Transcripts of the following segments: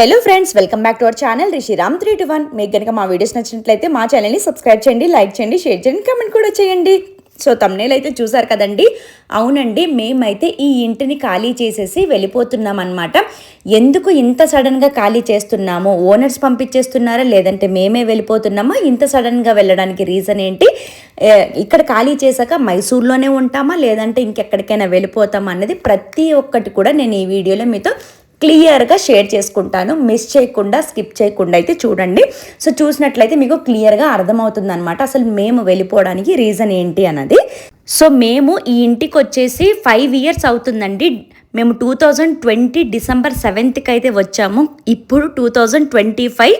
Hello friends welcome back to our channel Rishiram three two one మీకు కనుక మా videos నచ్చినట్లయితే మా ఛానల్ని సబ్స్క్రైబ్ చేయండి లైక్ చేయండి షేర్ చేయండి కమెంట్ కూడా చేయండి. సో తమ్నేల్ అయితే చూసారు కదండి? అవునండి మేమైతే ఈ ఇంటిని ఖాళీ చేసేసి వెళ్ళిపోతున్నాం అనమాట ఎందుకు ఇంత సడన్గా ఖాళీ చేస్తున్నాము? ఓనర్స్ పంపించేస్తున్నారా? లేదంటే మేమే వెళ్ళిపోతున్నామా? ఇంత సడన్గా వెళ్ళడానికి రీజన్ ఏంటి? ఇక్కడ ఖాళీ చేశాక మైసూర్లోనే ఉంటామా? లేదంటే ఇంకెక్కడికైనా వెళ్ళిపోతామా? అన్నది ప్రతి ఒక్కటి కూడా నేను ఈ వీడియోలో మీతో క్లియర్గా షేర్ చేసుకుంటాను. మిస్ చేయకుండా స్కిప్ చేయకుండా అయితే చూడండి. సో చూసినట్లయితే మీకు క్లియర్గా అర్థమవుతుంది అనమాట అసలు మేము వెళ్ళిపోవడానికి రీజన్ ఏంటి అన్నది. సో మేము ఈ ఇంటికి వచ్చేసి ఫైవ్ ఇయర్స్ అవుతుందండి. మేము టూ థౌజండ్ ట్వంటీ డిసెంబర్ సెవెంత్కి అయితే వచ్చాము. ఇప్పుడు two thousand twenty five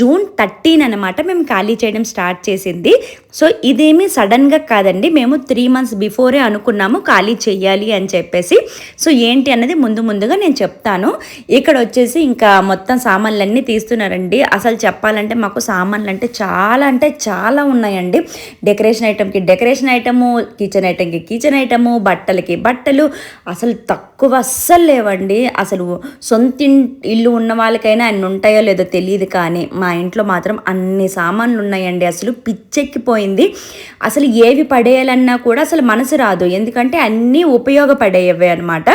June thirteen అనమాట మేము ఖాళీ చేయడం స్టార్ట్ చేసింది. సో ఇదేమీ సడన్గా కాదండి. మేము త్రీ మంత్స్ బిఫోరే అనుకున్నాము ఖాళీ చెయ్యాలి అని చెప్పేసి. సో ఏంటి అన్నది ముందు ముందుగా నేను చెప్తాను. ఇక్కడ వచ్చేసి ఇంకా మొత్తం సామాన్లన్నీ తీస్తున్నారండి. అసలు చెప్పాలంటే మాకు సామాన్లు అంటే చాలా అంటే చాలా ఉన్నాయండి. డెకరేషన్ ఐటమ్కి డెకరేషన్ ఐటము కిచెన్ ఐటమ్కి కిచెన్ ఐటము బట్టలకి బట్టలు. అసలు తక్కువ అస్సలు లేవండి. అసలు సొంత ఇల్లు ఉన్న వాళ్ళకైనా అన్ని ఉంటాయో లేదో తెలియదు కానీ మా ఇంట్లో మాత్రం అన్ని సామాన్లు ఉన్నాయండి. అసలు పిచ్చెక్కిపోయింది అసలు ఏవి పడేయాలన్నా కూడా అసలు మనసు రాదు. ఎందుకంటే అన్నీ ఉపయోగపడేవి అనమాట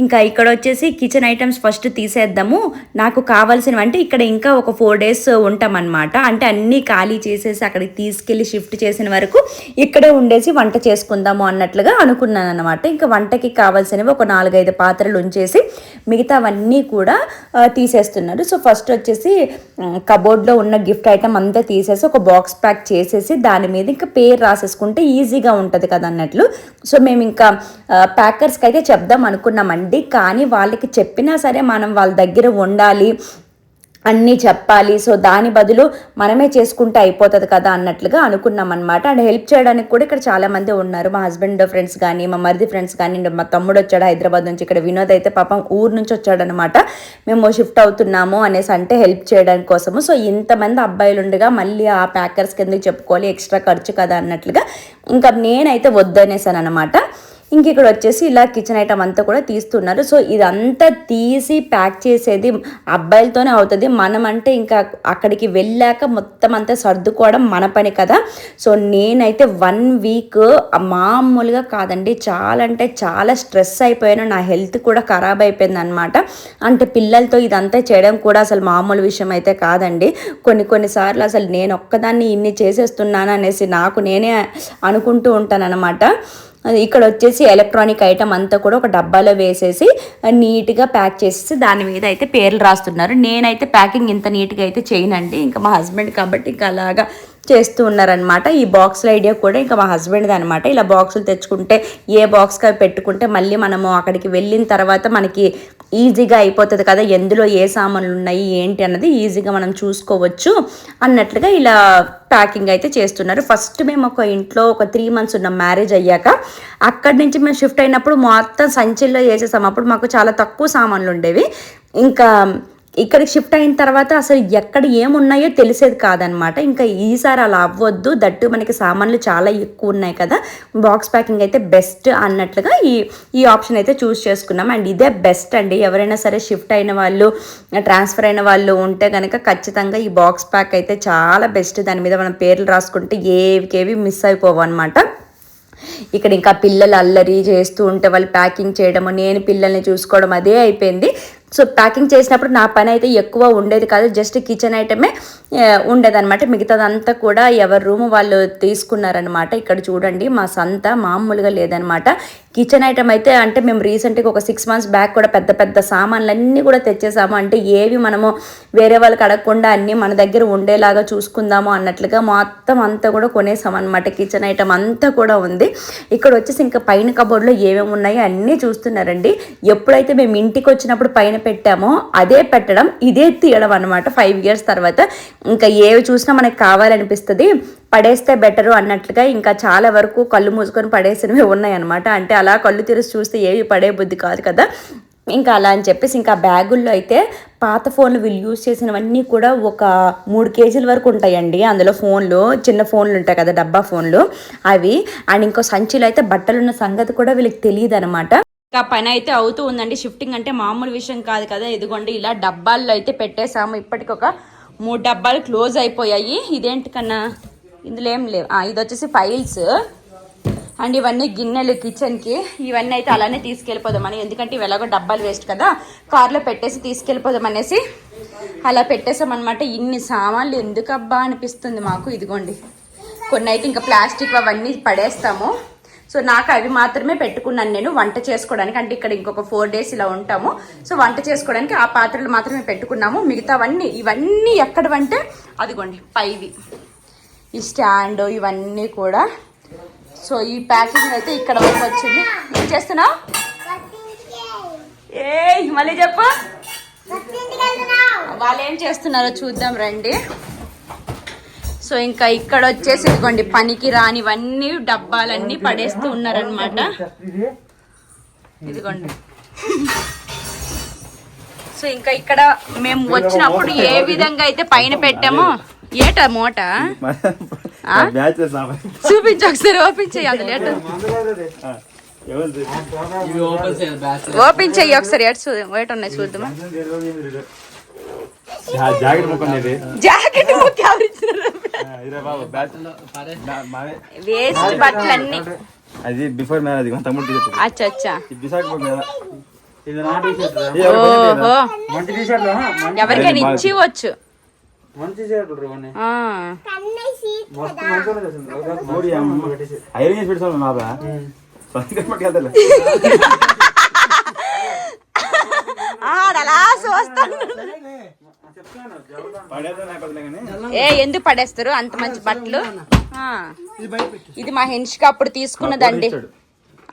ఇంకా ఇక్కడ వచ్చేసి కిచెన్ ఐటమ్స్ ఫస్ట్ తీసేద్దాము. నాకు కావాల్సినవి అంటే ఇక్కడ ఇంకా ఒక ఫోర్ డేస్ ఉంటామన్నమాట. అంటే అన్నీ ఖాళీ చేసేసి అక్కడికి తీసుకెళ్ళి షిఫ్ట్ చేసిన వరకు ఇక్కడే ఉండేసి వంట చేసుకుందాము అన్నట్లుగా అనుకున్నాను అనమాట ఇంకా వంటకి కావాల్సినవి ఒక నాలుగైదు పాత్రలు ఉంచేసి మిగతావన్నీ కూడా తీసేస్తున్నారు. సో ఫస్ట్ వచ్చేసి కబోర్డ్లో ఉన్న గిఫ్ట్ ఐటమ్ అంతా తీసేసి ఒక బాక్స్ ప్యాక్ చేసేసి దాని మీద ఇంకా పేరు రాసేసుకుంటే ఈజీగా ఉంటుంది కదా అన్నట్లు. సో మేము ఇంకా ప్యాకర్స్కి అయితే చెప్దాం అనుకున్నామండి. కానీ వాళ్ళకి చెప్పినా సరే మనం వాళ్ళ దగ్గర ఉండాలి. అన్నీ చెప్పాలి. సో దాని బదులు మనమే చేసుకుంటే అయిపోతుంది కదా అన్నట్లుగా అనుకున్నాం అనమాట అండ్ హెల్ప్ చేయడానికి కూడా ఇక్కడ చాలా మంది ఉన్నారు. మా హస్బెండ్ ఫ్రెండ్స్ కానీ మా మరిది ఫ్రెండ్స్ కానీ మా తమ్ముడు వచ్చాడు హైదరాబాద్ నుంచి. ఇక్కడ వినోద్ అయితే పాపం ఊరు నుంచి వచ్చాడనమాట మేము షిఫ్ట్ అవుతున్నాము అనేసి అంటే హెల్ప్ చేయడానికి కోసము. సో ఇంతమంది అబ్బాయిలు ఉండగా మళ్ళీ ఆ ప్యాకర్స్ కింద చెప్పుకోవాలి? ఎక్స్ట్రా ఖర్చు కదా అన్నట్లుగా. ఇంకా నేనైతే వద్దనేసాను అనమాట ఇంక ఇక్కడ వచ్చేసి ఇలా కిచెన్ ఐటమ్ అంతా కూడా తీస్తున్నారు. సో ఇదంతా తీసి ప్యాక్ చేసేది అబ్బాయిలతోనే అవుతుంది. మనం అంటే ఇంకా అక్కడికి వెళ్ళాక మొత్తం అంతా సర్దుకోవడం మన పని కదా. సో నేనైతే వన్ వీక్ మామూలుగా కాదండి. చాలా అంటే చాలా స్ట్రెస్ అయిపోయాను. నా హెల్త్ కూడా ఖరాబ్ అయిపోయింది అనమాట అంటే పిల్లలతో ఇదంతా చేయడం కూడా అసలు మామూలు విషయం అయితే కాదండి. కొన్ని కొన్నిసార్లు అసలు నేను ఒక్కదాన్ని ఇన్ని చేసేస్తున్నాను అనేసి నాకు నేనే అనుకుంటూ ఉంటానన్నమాట. అనమాట ఇక్కడ వచ్చేసి ఎలక్ట్రానిక్ ఐటమ్ అంతా కూడా ఒక డబ్బాలో వేసేసి నీట్గా ప్యాక్ చేసేసి దాని మీద అయితే పేర్లు రాస్తున్నారు. నేనైతే ప్యాకింగ్ ఇంత నీట్గా అయితే చేయనండి. ఇంకా మా హస్బెండ్ కాబట్టి ఇంకా అలాగా చేస్తూ ఉన్నారనమాట ఈ బాక్స్ల ఐడియా కూడా ఇంకా మా హస్బెండ్ది అనమాట ఇలా బాక్సులు తెచ్చుకుంటే ఏ బాక్స్కి అవి పెట్టుకుంటే మళ్ళీ మనము అక్కడికి వెళ్ళిన తర్వాత మనకి ఈజీగా అయిపోతుంది కదా ఎందులో ఏ సామాన్లు ఉన్నాయి ఏంటి అన్నది ఈజీగా మనం చూసుకోవచ్చు అన్నట్లుగా ఇలా ప్యాకింగ్ అయితే చేస్తున్నారు. ఫస్ట్ మేము ఒక ఇంట్లో ఒక త్రీ మంత్స్ ఉన్న మ్యారేజ్ అయ్యాక అక్కడి నుంచి మేము షిఫ్ట్ అయినప్పుడు మొత్తం సంచిల్లో వేసేసాం. అప్పుడు మాకు చాలా తక్కువ సామాన్లు ఉండేవి. ఇంకా ఇక్కడికి షిఫ్ట్ అయిన తర్వాత అసలు ఎక్కడ ఏమున్నాయో తెలిసేది కాదనమాట. ఇంకా ఈసారి అలా అవ్వద్దు. దట్టు మనకి సామాన్లు చాలా ఎక్కువ ఉన్నాయి కదా. బాక్స్ ప్యాకింగ్ అయితే బెస్ట్ అన్నట్లుగా ఈ ఈ ఆప్షన్ అయితే చూస్ చేసుకున్నాం. అండ్ ఇదే బెస్ట్ అండి. ఎవరైనా సరే షిఫ్ట్ అయిన వాళ్ళు ట్రాన్స్ఫర్ అయిన వాళ్ళు ఉంటే కనుక ఖచ్చితంగా ఈ బాక్స్ ప్యాక్ అయితే చాలా బెస్ట్ దాని మీద మనం పేర్లు రాసుకుంటే ఏవికేవి మిస్ అయిపోవు అనమాట ఇక్కడ ఇంకా పిల్లలు అల్లరి చేస్తూ ఉంటే వాళ్ళు ప్యాకింగ్ చేయడము నేను పిల్లల్ని చూసుకోవడం అదే అయిపోయింది. సో ప్యాకింగ్ చేసినప్పుడు నా పని అయితే ఎక్కువ ఉండేది కాదు జస్ట్ కిచెన్ ఐటమే ఉండేదన్నమాట. మిగతాదంతా కూడా ఎవరి రూమ్ వాళ్ళు తీసుకున్నారనమాట ఇక్కడ చూడండి మా సంత మామూలుగా లేదనమాట కిచెన్ ఐటమ్ అయితే అంటే మేము రీసెంట్గా ఒక సిక్స్ మంత్స్ బ్యాక్ కూడా పెద్ద పెద్ద సామాన్లన్నీ కూడా తెచ్చేసాము. అంటే ఏవి మనము వేరే వాళ్ళకి అడగకుండా అన్నీ మన దగ్గర ఉండేలాగా చూసుకుందాము అన్నట్లుగా మొత్తం అంతా కూడా కొనేసాం అనమాట కిచెన్ ఐటమ్ అంతా కూడా ఉంది. ఇక్కడ వచ్చేసి ఇంకా పైన కబోర్డ్లో ఏమేమి ఉన్నాయో అన్నీ చూస్తున్నారండి. ఎప్పుడైతే మేము ఇంటికి వచ్చినప్పుడు పైన పెట్టామో అదే పెట్టడం ఇదే తీయడం అనమాట ఫైవ్ ఇయర్స్ తర్వాత ఇంకా ఏవి చూసినా మనకి కావాలనిపిస్తుంది. పడేస్తే బెటరు అన్నట్లుగా ఇంకా చాలా వరకు కళ్ళు మూసుకొని పడేసినవి ఉన్నాయన్నమాట. అంటే అలా కళ్ళు తెరిచి చూస్తే ఏవి పడే బుద్ధి కాదు కదా. ఇంకా అలా అని చెప్పేసి ఇంకా బ్యాగుల్లో అయితే పాత ఫోన్లు వీళ్ళు యూజ్ చేసినవన్నీ కూడా ఒక మూడు కేజీల వరకు ఉంటాయండి. అందులో ఫోన్లు చిన్న ఫోన్లు ఉంటాయి కదా డబ్బా ఫోన్లు. అవి. అండ్ ఇంకో సంచిలో అయితే బట్టలు ఉన్న సంగతి కూడా వీళ్ళకి తెలియదు అనమాట ఇంకా పని అయితే అవుతూ ఉందండి. షిఫ్టింగ్ అంటే మామూలు విషయం కాదు కదా. ఇదిగోండి ఇలా డబ్బాల్లో అయితే పెట్టేసాము ఇప్పటికి ఒక మూడు డబ్బాలు క్లోజ్ అయిపోయాయి. ఇదేంటి కన్నా? ఇందులో ఏం లేవు. ఇది వచ్చేసి ఫైల్స్. అండ్ ఇవన్నీ గిన్నెలు కిచెన్కి. ఇవన్నీ అయితే అలానే తీసుకెళ్ళిపోదామని. ఎందుకంటే ఇవి ఎలాగో డబ్బాలు వేస్ట్ కదా. కార్లో పెట్టేసి తీసుకెళ్ళిపోదాం అనేసి అలా పెట్టేసామన్నమాట ఇన్ని సామాన్లు ఎందుకబ్బా అనిపిస్తుంది మాకు. ఇదిగోండి. కొన్ని అయితే ఇంకా ప్లాస్టిక్ అవన్నీ పడేస్తాము. సో నాకు అవి మాత్రమే పెట్టుకున్నాను నేను వంట చేసుకోవడానికి. అంటే ఇక్కడ ఇంకొక ఫోర్ డేస్ ఇలా ఉంటాము. సో వంట చేసుకోవడానికి ఆ పాత్రలు మాత్రమే పెట్టుకున్నాము. మిగతావన్నీ ఇవన్నీ ఎక్కడవంటే అదిగోండి పైవి ఈ స్టాండ్ ఇవన్నీ కూడా. సో ఈ ప్యాకింగ్ అయితే ఇక్కడ వరకు వచ్చింది. ఏం చేస్తున్నావు? ఏ మళ్ళీ చెప్పు. వాళ్ళు ఏం చేస్తున్నారో చూద్దాం రండి. సో ఇంకా ఇక్కడ వచ్చేసి ఇదిగోండి పనికి రానివన్నీ డబ్బాలన్నీ పడేస్తూ ఉన్నారనమాట ఇదిగోండి. సో ఇంకా ఇక్కడ మేము వచ్చినప్పుడు ఏ విధంగా అయితే పైన పెట్టామో ఏటా మూట? ఆ? బ్యాచ్ చూపించు ఒకసారి ఓపెన్ చెయ్యి అందులో ఏట? ఇవి ఓపెన్ చేయాలి బ్యాచ్ ఓపెన్ చెయ్యి ఒకసారి ఏట చూద్దాం ఏట ఉన్నాయి చూద్దామా? జాకెట్ ముక్కండి ఇది జాకెట్ ముక్కి అది బిఫోర్ మ్యారేజ్ కొంత తమ్ముడు దిగుతుంది అచ్చా అచ్చా ఇది విశాఖపట్నం ఇది నా టీ షర్ట్ ఓహో. మంచి టీ షర్ట్లు ఎవరికైనా ఐరన్ చేసి పెట్టుకోవాలి ఆ, ఆడు అలా చూస్తాడు ఏ ఎందుకు పడేస్తారు? అంత మంచి బట్టలు. ఇది మా హెన్షిక అప్పుడు తీసుకున్నదండి.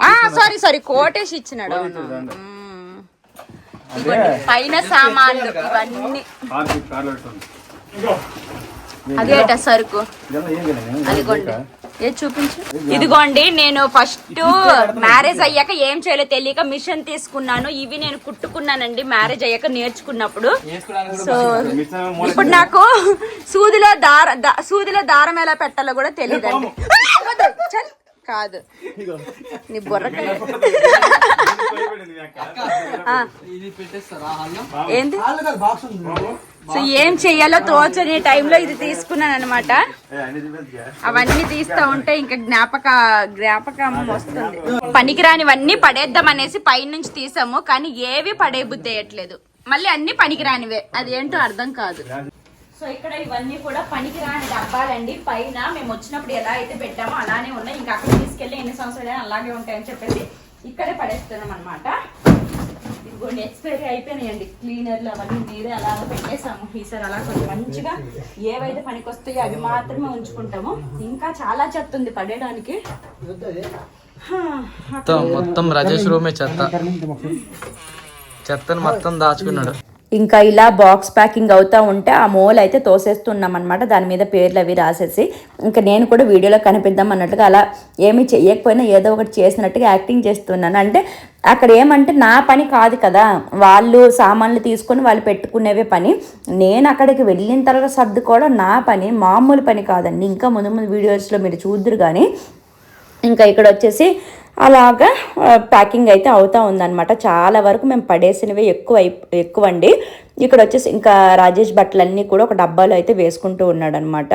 ఆ సారీ సారీ కోటేసి ఇచ్చినాడు. ఇదిగోండి పైన సామాన్లు ఇవన్నీ. అదేట సరుకు. అదిగోండి. ఏ చూపించు? ఇదిగోండి నేను ఫస్ట్ మ్యారేజ్ అయ్యాక ఏం చేయాలో తెలియక మిషన్ తీసుకున్నాను. ఇవి నేను కుట్టుకున్నానండి మ్యారేజ్ అయ్యాక నేర్చుకున్నప్పుడు. సో ఇప్పుడు నాకు సూదిలో దార దా- సూదిలో దారం ఎలా పెట్టాలో కూడా తెలియదండి. కాదు. నీ బుర్రకాయ. ఏంది? సో ఏం చెయ్యాలో తోచని టైంలో ఇది తీసుకున్నాను అనమాట అవన్నీ తీస్తా ఉంటే ఇంకా జ్ఞాపక జ్ఞాపకం వస్తుంది. పనికిరానివన్నీ పడేద్దాం అనేసి పైనుంచి తీసాము కానీ ఏవి పడే బుద్ధి వేయట్లేదు మళ్ళీ అన్ని పనికిరానివే. అదేంటో అర్థం కాదు. సో ఇక్కడ ఇవన్నీ కూడా పనికిరాని డబ్బాలండి. పైన మేము వచ్చినప్పుడు ఎలా అయితే పెట్టామో అలానే ఉన్నాయి. ఇంకా అక్కడ తీసుకెళ్ళి ఎన్ని సంవత్సరాలు అలాగే ఉంటాయని చెప్పేసి ఇక్కడే పడేస్తున్నాం అనమాట ఇదిగోండి ఎక్స్పైరీ అయిపోయినాయండి. క్లీనర్లు అవన్నీ మీరే అలాగ పెట్టేసాము ఈసారి అలా కొంచెం మంచిగా ఏవైతే పనికి వస్తాయో అవి మాత్రమే ఉంచుకుంటాము. ఇంకా చాలా చెత్త ఉంది పడేయడానికి. హా, మొత్తం మొత్తం రాజేష్ రూమే చెత్త. చెత్తను మొత్తం దాచుకున్నాడు. ఇంకా ఇలా బాక్స్ ప్యాకింగ్ అవుతూ ఉంటే ఆ మోల్ అయితే తోసేస్తున్నాం అనమాట దాని మీద పేర్లు అవి రాసేసి ఇంకా నేను కూడా వీడియోలో కనిపిద్దాం అన్నట్టుగా అలా ఏమీ చేయకపోయినా ఏదో ఒకటి చేసినట్టుగా యాక్టింగ్ చేస్తున్నాను. అంటే అక్కడ ఏమంటే నా పని కాదు కదా వాళ్ళు సామాన్లు తీసుకొని వాళ్ళు పెట్టుకునేవే పని. నేను అక్కడికి వెళ్ళిన తర్వాత సర్దుకోవడం నా పని మామూలు పని కాదండి. ఇంకా ముందు ముందు వీడియోస్లో మీరు చూద్దరు కానీ ఇంకా ఇక్కడ వచ్చేసి అలాగా ప్యాకింగ్ అయితే అవుతా ఉందన్నమాట. చాలా వరకు మేము పడేసినవి ఎక్కువ ఎక్కువ అండి. ఇక్కడ వచ్చేసి ఇంకా రాజేష్ బట్టలన్నీ కూడా ఒక డబ్బాలో అయితే వేసుకుంటూ ఉన్నాడు అనమాట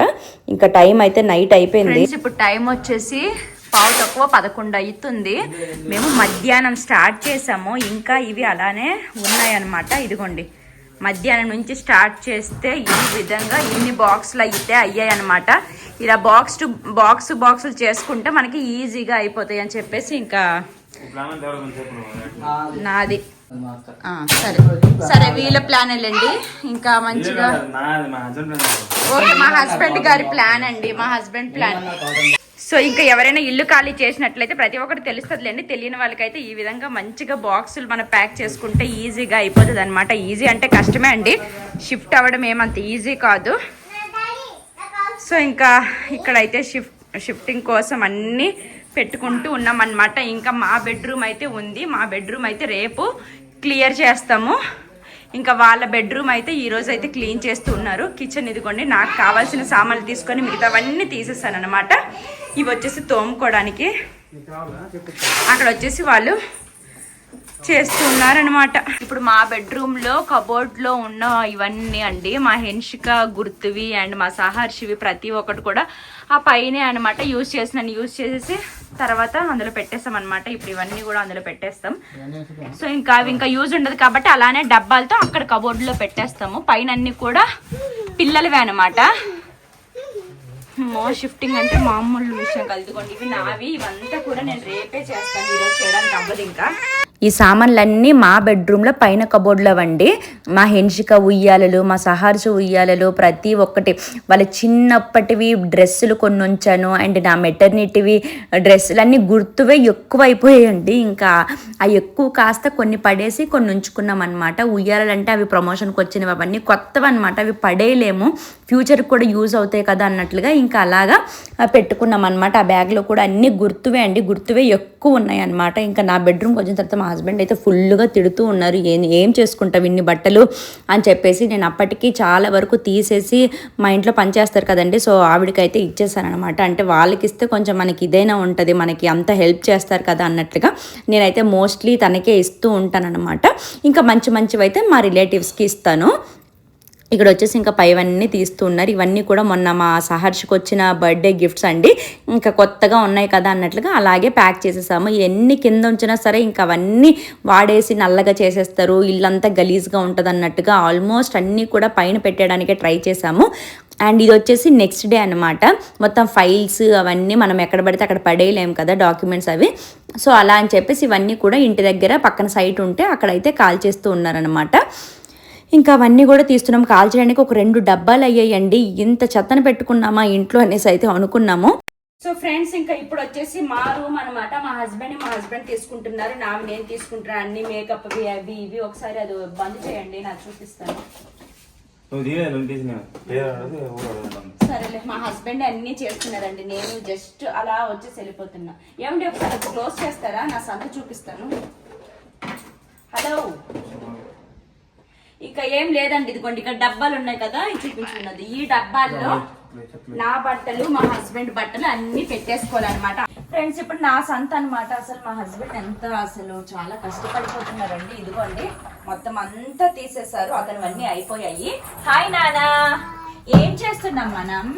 ఇంకా టైం అయితే నైట్ అయిపోయింది. ఇప్పుడు టైం వచ్చేసి పావు తక్కువ పదకొండు అవుతుంది మేము మధ్యాహ్నం స్టార్ట్ చేసాము. ఇంకా ఇవి అలానే ఉన్నాయన్నమాట. ఇదిగోండి. మధ్యాహ్నం నుంచి స్టార్ట్ చేస్తే ఈ విధంగా ఇన్ని బాక్సులు అయితే అయ్యాయి అనమాట ఇలా బాక్స్ టు బాక్స్ బాక్సులు చేసుకుంటే మనకి ఈజీగా అయిపోతాయి అని చెప్పేసి ఇంకా నాది. సరే. సరే వీళ్ళ ప్లాన్ వెళ్ళండి. ఇంకా మంచిగా ఓకే మా హస్బెండ్ గారి ప్లాన్ అండి. మా హస్బెండ్ ప్లాన్ సో ఇంకా ఎవరైనా ఇల్లు ఖాళీ చేసినట్లయితే ప్రతి ఒక్కటి తెలుస్తుందిలేండి. తెలియని వాళ్ళకైతే ఈ విధంగా మంచిగా బాక్సులు మనం ప్యాక్ చేసుకుంటే ఈజీగా అయిపోతుంది అనమాట ఈజీ అంటే కష్టమే అండి. షిఫ్ట్ అవ్వడం ఏమంత ఈజీ కాదు. సో ఇంకా ఇక్కడైతే షిఫ్ట్ షిఫ్టింగ్ కోసం అన్నీ పెట్టుకుంటూ ఉన్నాం అనమాట ఇంకా మా బెడ్రూమ్ అయితే ఉంది. మా బెడ్రూమ్ అయితే రేపు క్లియర్ చేస్తాము. ఇంకా వాళ్ళ బెడ్రూమ్ అయితే ఈరోజు అయితే క్లీన్ చేస్తూ ఉన్నారు. కిచెన్ ఇదిగోండి నాకు కావాల్సిన సామాన్లు తీసుకొని మిగతావన్నీ తీసేస్తాను అనమాట ఇవి వచ్చేసి తోముకోవడానికి. అక్కడ వచ్చేసి వాళ్ళు చేస్తున్నారనమాట ఇప్పుడు మా బెడ్రూమ్లో కబోర్డ్లో ఉన్న ఇవన్నీ అండి మా హెన్షిక గుర్తువి అండ్ మా సహర్షివి ప్రతి ఒక్కటి కూడా ఆ పైనే అనమాట యూజ్ చేసిన యూజ్ చేసేసి తర్వాత అందులో పెట్టేస్తాం అనమాట ఇప్పుడు ఇవన్నీ కూడా అందులో పెట్టేస్తాం. సో ఇంకా అవి ఇంకా యూజ్ ఉండదు కాబట్టి అలానే డబ్బాలతో అక్కడ కబోర్డ్లో పెట్టేస్తాము. పైన అన్ని కూడా పిల్లలవే అనమాట మా షిఫ్టింగ్ అంటే మామూలు విషయం కలుదుకోండి ఇవి నావి ఇవంతా కూడా నేను రేపే చేస్తాను. ఈరోజు చేయడానికి అవ్వదు ఇంకా. ఈ సామాన్లన్నీ మా బెడ్రూమ్లో పైన కబోర్డ్లో వండి మా హెన్షిక ఉయ్యాలలు మా సహార్సు ఉయ్యాలలు ప్రతి ఒక్కటి. వాళ్ళ చిన్నప్పటివి డ్రెస్సులు కొన్ని ఉంచాను అండ్ నా మెటర్నిటీవి డ్రెస్సులు అన్నీ గుర్తువే ఎక్కువ అయిపోయాయండి ఇంకా ఆ ఎక్కువ కాస్త కొన్ని పడేసి కొన్ని ఉంచుకున్నాం అనమాట ఉయ్యాలలు అంటే అవి ప్రమోషన్కి వచ్చినవి అవన్నీ కొత్తవి అనమాట అవి పడేయలేము. ఫ్యూచర్కి కూడా యూజ్ అవుతాయి కదా అన్నట్లుగా ఇంకా అలాగా పెట్టుకున్నాం అనమాట ఆ బ్యాగ్లో కూడా అన్ని గుర్తువే అండి. గుర్తువే ఎక్కువ ఉన్నాయి అనమాట ఇంకా నా బెడ్రూమ్కి వచ్చిన తర్వాత మా హస్బెండ్ అయితే ఫుల్గా తిడుతూ ఉన్నారు. ఏం ఏం చేసుకుంటావు ఇన్ని బట్టలు? అని చెప్పేసి నేను అప్పటికి చాలా వరకు తీసేసి మా ఇంట్లో పనిచేస్తారు కదండి. సో ఆవిడకైతే ఇచ్చేసాను అనమాట అంటే వాళ్ళకి ఇస్తే కొంచెం మనకి ఇదైనా ఉంటుంది. మనకి అంత హెల్ప్ చేస్తారు కదా అన్నట్లుగా నేనైతే మోస్ట్లీ తనకే ఇస్తూ ఉంటానన్నమాట. ఇంకా మంచి మంచివైతే మా రిలేటివ్స్కి ఇస్తాను. ఇక్కడ వచ్చేసి ఇంకా పైవన్నీ తీస్తూ ఉన్నారు ఇవన్నీ కూడా మొన్న మా సహర్షికి వచ్చిన బర్త్డే గిఫ్ట్స్ అండి. ఇంకా కొత్తగా ఉన్నాయి కదా అన్నట్లుగా అలాగే ప్యాక్ చేసేసాము. ఎన్ని కింద ఉంచినా సరే ఇంకా అవన్నీ వాడేసి నల్లగా చేసేస్తారు. ఇల్లంతా గలీజ్గా ఉంటుంది అన్నట్టుగా ఆల్మోస్ట్ అన్నీ కూడా పైన పెట్టడానికే ట్రై చేసాము. అండ్ ఇది వచ్చేసి నెక్స్ట్ డే అనమాట మొత్తం ఫైల్స్ అవన్నీ మనం ఎక్కడ పడితే అక్కడ పడేయలేము కదా డాక్యుమెంట్స్ అవి. సో అలా అని చెప్పేసి ఇవన్నీ కూడా ఇంటి దగ్గర పక్కన సైట్ ఉంటే అక్కడైతే కాల్ చేస్తూ ఉన్నారనమాట ఇంకా అవన్నీ కూడా తీస్తున్నాం. కాల్చడానికి ఒక రెండు డబ్బాలు అయ్యాయండి. ఇంత చెత్తను పెట్టుకున్నామా ఇంట్లో అనేసి అయితే అనుకున్నాము. సో ఫ్రెండ్స్ ఇంకా ఇప్పుడు వచ్చేసి మా రూమ్ అనమాట మా హస్బెండ్ మా హస్బెండ్ తీసుకుంటున్నారు. నావి నేను తీసుకుంటున్నాను అన్ని మేకప్ అవి ఇవి ఒకసారి అది బంద్ చేయండి నాకు చూపిస్తాను. సరేలే మా హస్బెండ్ అన్ని చేస్తున్నారండి. నేను జస్ట్ అలా వచ్చేసి వెళ్ళిపోతున్నా. ఏమండి ఒకసారి క్లోజ్ చేస్తారా? నా సంత చూపిస్తాను. హలో. ఇక ఏం లేదండి ఇదిగోండి ఇక్కడ డబ్బాలు ఉన్నాయి కదా ఇది చూపించున్నది ఈ డబ్బాల్లో నా బట్టలు మా హస్బెండ్ బట్టలు అన్ని పెట్టేసుకోవాలన్నమాట. ఫ్రెండ్స్ ఇప్పుడు నా సంత అన్నమాట. అసలు మా హస్బెండ్ ఎంత అసలు చాలా కష్టపడిపోతున్నారండి. ఇదిగోండి మొత్తం అంతా తీసేశారు. అతను అన్ని అయిపోయాయి. హాయ్ నానా. ఏం చేస్తున్నాం మనం?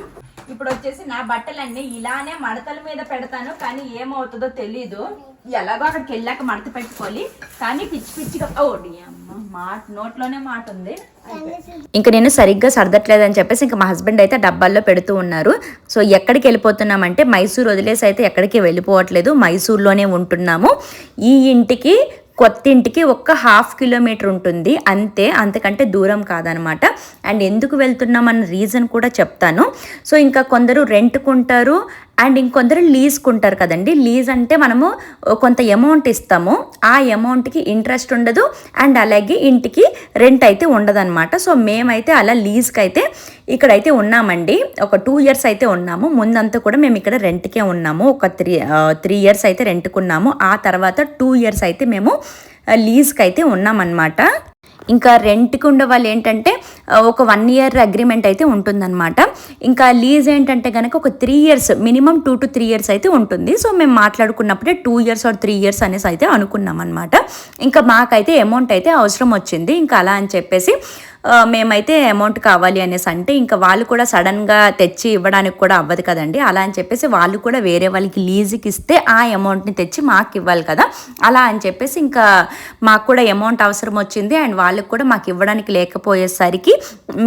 ఇప్పుడు వచ్చేసి నా బట్టలన్నీ ఇలానే మడతల మీద పెడతాను కానీ ఏమవుతుందో తెలీదు. ఎలాగో అక్కడికి వెళ్ళాక మడత పెట్టుకోవాలి. కానీ పిచ్చి పిచ్చిగా ఓడి అమ్మ మాట నోట్లోనే మాట ఉంది. ఇంకా నేను సరిగ్గా సర్దట్లేదని చెప్పేసి ఇంకా మా హస్బెండ్ అయితే డబ్బాల్లో పెడుతూ ఉన్నారు. సో ఎక్కడికి వెళ్ళిపోతున్నామంటే మైసూర్ వదిలేసి అయితే ఎక్కడికి వెళ్ళిపోవట్లేదు. మైసూర్లోనే ఉంటున్నాము. ఈ ఇంటికి కొత్త ఇంటికి ఒక్క హాఫ్ కిలోమీటర్ ఉంటుంది. అంతే అంతకంటే దూరం కాదనమాట. అండ్ ఎందుకు వెళ్తున్నాం అన్న రీజన్ కూడా చెప్తాను. సో ఇంకా కొందరు రెంట్కుంటారు. అండ్ ఇంకొందరు లీజ్కుంటారు కదండి. లీజ్ అంటే మనము కొంత అమౌంట్ ఇస్తాము. ఆ అమౌంట్కి ఇంట్రెస్ట్ ఉండదు. అండ్ అలాగే ఇంటికి రెంట్ అయితే ఉండదన్నమాట. సో మేమైతే అలా లీజ్కి అయితే ఇక్కడైతే ఉన్నామండి. ఒక టూ ఇయర్స్ అయితే ఉన్నాము. ముందంతా కూడా మేము ఇక్కడ రెంట్కే ఉన్నాము. ఒక త్రీ త్రీ ఇయర్స్ అయితే రెంట్కున్నాము. ఆ తర్వాత టూ ఇయర్స్ అయితే మేము లీజ్కి అయితే ఉన్నామన్నమాట. ఇంకా రెంట్కి ఉండే వాళ్ళు ఏంటంటే ఒక వన్ ఇయర్ అగ్రిమెంట్ అయితే ఉంటుందన్నమాట. ఇంకా లీజ్ ఏంటంటే కనుక ఒక three years minimum two to three years అయితే ఉంటుంది. సో మేము మాట్లాడుకున్నప్పుడే two years or three years అనేసి అయితే అనుకున్నాం అనమాట ఇంకా మాకైతే అమౌంట్ అయితే అవసరం వచ్చింది. ఇంకా అలా అని చెప్పేసి మేమైతే అమౌంట్ కావాలి అనేసి అంటే ఇంకా వాళ్ళు కూడా సడన్గా తెచ్చి ఇవ్వడానికి కూడా అవ్వదు కదండి. అలా అని చెప్పేసి వాళ్ళు కూడా వేరే వాళ్ళకి లీజుకి ఇస్తే ఆ అమౌంట్ని తెచ్చి మాకు ఇవ్వాలి కదా. అలా అని చెప్పేసి ఇంకా మాకు కూడా అమౌంట్ అవసరం వచ్చింది. అండ్ వాళ్ళకి కూడా మాకు ఇవ్వడానికి లేకపోయేసరికి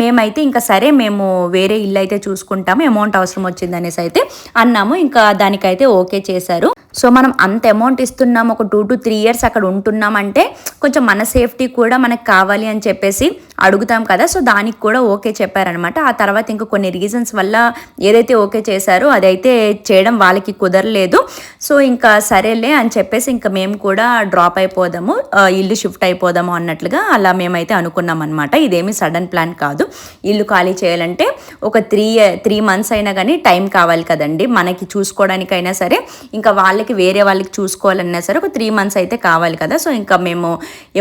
మేమైతే ఇంకా సరే మేము వేరే ఇల్లు అయితే చూసుకుంటాము అమౌంట్ అవసరం వచ్చింది అనేసి అయితే అన్నాము. ఇంకా దానికైతే ఓకే చేశారు. సో మనం అంత అమౌంట్ ఇస్తున్నాం ఒక టూ టు త్రీ ఇయర్స్ అక్కడ ఉంటున్నాం అంటే కొంచెం మన సేఫ్టీ కూడా మనకు కావాలి అని చెప్పేసి అడుగుతాం కదా. సో దానికి కూడా ఓకే చెప్పారనమాట ఆ తర్వాత ఇంకా కొన్ని రీజన్స్ వల్ల ఏదైతే ఓకే చేశారో అదైతే చేయడం వాళ్ళకి కుదరలేదు. సో ఇంకా సరేలే అని చెప్పేసి ఇంకా మేము కూడా డ్రాప్ అయిపోదాము ఇల్లు షిఫ్ట్ అయిపోదాము అన్నట్లుగా అలా మేమైతే అనుకున్నాం అనమాట ఇదేమి సడన్ ప్లాన్ కాదు. ఇల్లు ఖాళీ చేయాలంటే ఒక త్రీ త్రీ మంత్స్ అయినా కానీ టైం కావాలి కదండి. మనకి చూసుకోవడానికైనా సరే. ఇంకా వాళ్ళకి వాళ్ళకి వేరే వాళ్ళకి చూసుకోవాలన్నా సరే ఒక త్రీ మంత్స్ అయితే కావాలి కదా. సో ఇంకా మేము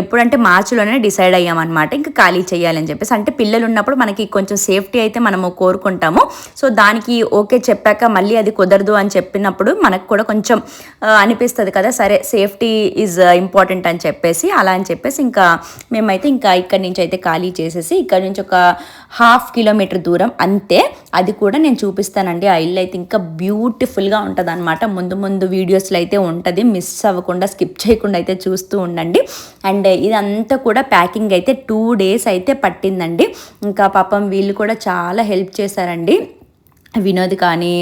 ఎప్పుడంటే మార్చిలోనే డిసైడ్ అయ్యామన్నమాట. ఇంకా ఖాళీ చేయాలని చెప్పేసి అంటే పిల్లలు ఉన్నప్పుడు మనకి కొంచెం సేఫ్టీ అయితే మనము కోరుకుంటాము. సో దానికి ఓకే చెప్పాక మళ్ళీ అది కుదరదు అని చెప్పినప్పుడు మనకు కూడా కొంచెం అనిపిస్తుంది కదా సరే సేఫ్టీ ఈజ్ ఇంపార్టెంట్ uh, అని చెప్పేసి అలా అని చెప్పేసి ఇంకా మేమైతే ఇంకా ఇక్కడి నుంచి అయితే ఖాళీ చేసేసి ఇక్కడ నుంచి ఒక హాఫ్ కిలోమీటర్ దూరం అంతే. అది కూడా నేను చూపిస్తానండి. ఆ ఇల్లు అయితే ఇంకా బ్యూటిఫుల్గా ఉంటుంది అనమాట ముందు ముందు వీడియో వీడియోస్లో అయితే ఉంటుంది. మిస్ అవ్వకుండా స్కిప్ చేయకుండా అయితే చూస్తూ ఉండండి. అండ్ ఇదంతా కూడా ప్యాకింగ్ అయితే టూ డేస్ అయితే పట్టిందండి. ఇంకా పాపం వీళ్ళు కూడా చాలా హెల్ప్ చేశారండి. వినోద్ కానీ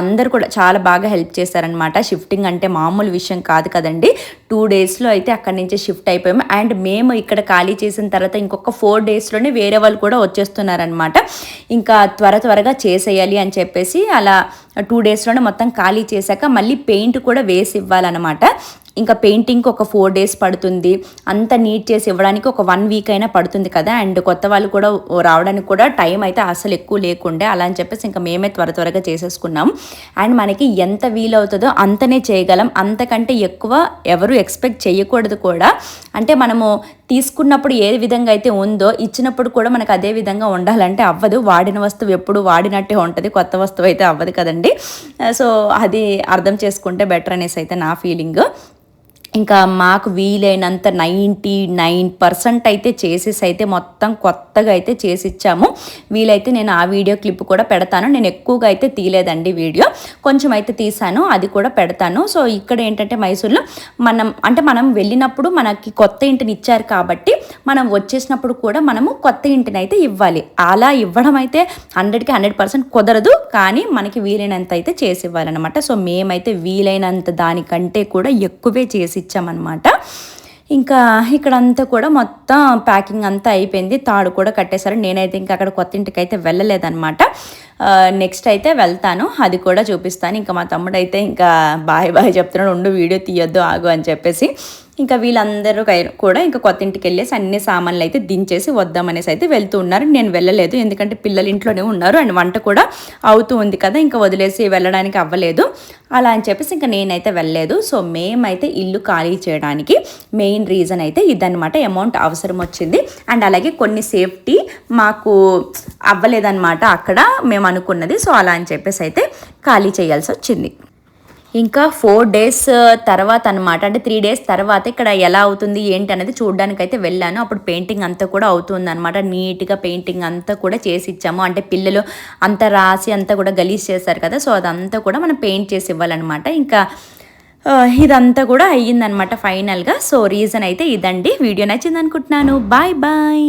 అందరు కూడా చాలా బాగా హెల్ప్ చేశారనమాట షిఫ్టింగ్ అంటే మామూలు విషయం కాదు కదండి. టూ డేస్లో అయితే అక్కడి నుంచి షిఫ్ట్ అయిపోయాము. అండ్ మేము ఇక్కడ ఖాళీ చేసిన తర్వాత ఇంకొక ఫోర్ డేస్లోనే వేరే వాళ్ళు కూడా వచ్చేస్తున్నారనమాట ఇంకా త్వర త్వరగా చేసేయాలి అని చెప్పేసి అలా టూ డేస్లోనే మొత్తం ఖాళీ చేశాక మళ్ళీ పెయింట్ కూడా వేసి ఇవ్వాలన్నమాట. ఇంకా పెయింటింగ్కి ఒక ఫోర్ డేస్ పడుతుంది. అంత నీట్ చేసి ఇవ్వడానికి ఒక వన్ వీక్ అయినా పడుతుంది కదా. అండ్ కొత్త వాళ్ళు కూడా రావడానికి కూడా టైం అయితే అసలు ఎక్కువ లేకుండే. అలా అని చెప్పేసి ఇంకా మేమే త్వర త్వరగా చేసేసుకున్నాం. అండ్ మనకి ఎంత వీలవుతుందో అంతనే చేయగలం. అంతకంటే ఎక్కువ ఎవరు ఎక్స్పెక్ట్ చేయకూడదు కూడా. అంటే మనము తీసుకున్నప్పుడు ఏ విధంగా అయితే ఉందో ఇచ్చినప్పుడు కూడా మనకు అదే విధంగా ఉండాలంటే అవ్వదు. వాడిన వస్తువు ఎప్పుడు వాడినట్టే ఉంటుంది. కొత్త వస్తువు అయితే అవ్వదు కదండి. సో అది అర్థం చేసుకుంటే బెటర్ అనేసి అయితే నా ఫీలింగ్. ఇంకా మాకు వీలైనంత నైంటీ నైన్ పర్సెంట్ అయితే చేసేసి అయితే మొత్తం కొత్తగా అయితే చేసి ఇచ్చాము వీలైతే నేను ఆ వీడియో క్లిప్ కూడా పెడతాను. నేను ఎక్కువగా అయితే తీయలేదండి వీడియో. కొంచెం అయితే తీసాను అది కూడా పెడతాను. సో ఇక్కడ ఏంటంటే మైసూర్లో మనం అంటే మనం వెళ్ళినప్పుడు మనకి కొత్త ఇంటిని ఇచ్చారు కాబట్టి మనం వచ్చేసినప్పుడు కూడా మనము కొత్త ఇంటిని అయితే ఇవ్వాలి. అలా ఇవ్వడం అయితే హండ్రెడ్కి హండ్రెడ్ పర్సెంట్ కుదరదు. కానీ మనకి వీలైనంత అయితే చేసి ఇవ్వాలన్నమాట. సో మేమైతే వీలైనంత దానికంటే కూడా ఎక్కువే చేసి ఇచ్చామన్నమాట. ఇంకా ఇక్కడంతా కూడా మొత్తం ప్యాకింగ్ అంతా అయిపోయింది. తాడు కూడా కట్టేశారు. నేనైతే ఇంకా అక్కడ కొత్త ఇంటికి అయితే వెళ్ళలేదన్నమాట నెక్స్ట్ అయితే వెళ్తాను. అది కూడా చూపిస్తాను. ఇంకా మా తమ్ముడు అయితే ఇంకా బాయ్ బాయ్ చెప్తున్నాడు ఉండు వీడియో తీయొద్దు ఆగు అని చెప్పేసి. ఇంకా వీళ్ళందరూ కై- కూడా ఇంకా కొత్త ఇంటికి వెళ్ళేసి అన్ని సామాన్లు అయితే దించేసి వద్దామనేసి అయితే వెళ్తూ ఉన్నారు. నేను వెళ్ళలేదు. ఎందుకంటే పిల్లలు ఇంట్లోనే ఉన్నారు అండ్ వంట కూడా అవుతూ ఉంది కదా ఇంకా వదిలేసి వెళ్ళడానికి అవ్వలేదు. అలా అని చెప్పేసి ఇంకా నేనైతే వెళ్ళలేదు. సో మేమైతే ఇల్లు ఖాళీ చేయడానికి మెయిన్ రీజన్ అయితే ఇదన్నమాట అమౌంట్ అవసరం వచ్చింది. అండ్ అలాగే కొన్ని సేఫ్టీ మాకు అవ్వలేదన్నమాట అక్కడ మేము అనుకున్నది. సో అలా అని చెప్పేసి అయితే ఖాళీ చేయాల్సి వచ్చింది. ఇంకా ఫోర్ డేస్ uh, తర్వాత అనమాట అంటే త్రీ డేస్ తర్వాత ఇక్కడ ఎలా అవుతుంది ఏంటి అనేది చూడడానికి అయితే వెళ్ళాను. అప్పుడు పెయింటింగ్ అంతా కూడా అవుతుంది అనమాట నీట్గా పెయింటింగ్ అంతా కూడా చేసి ఇచ్చాము అంటే పిల్లలు అంతా రాసి అంతా కూడా గలీజ్ చేస్తారు కదా. సో అదంతా కూడా మనం పెయింట్ చేసి ఇవ్వాలన్నమాట. ఇంకా uh, ఇదంతా కూడా అయ్యిందనమాట ఫైనల్గా సో రీజన్ అయితే ఇదండి. వీడియో నచ్చింది అనుకుంటున్నాను బాయ్ బాయ్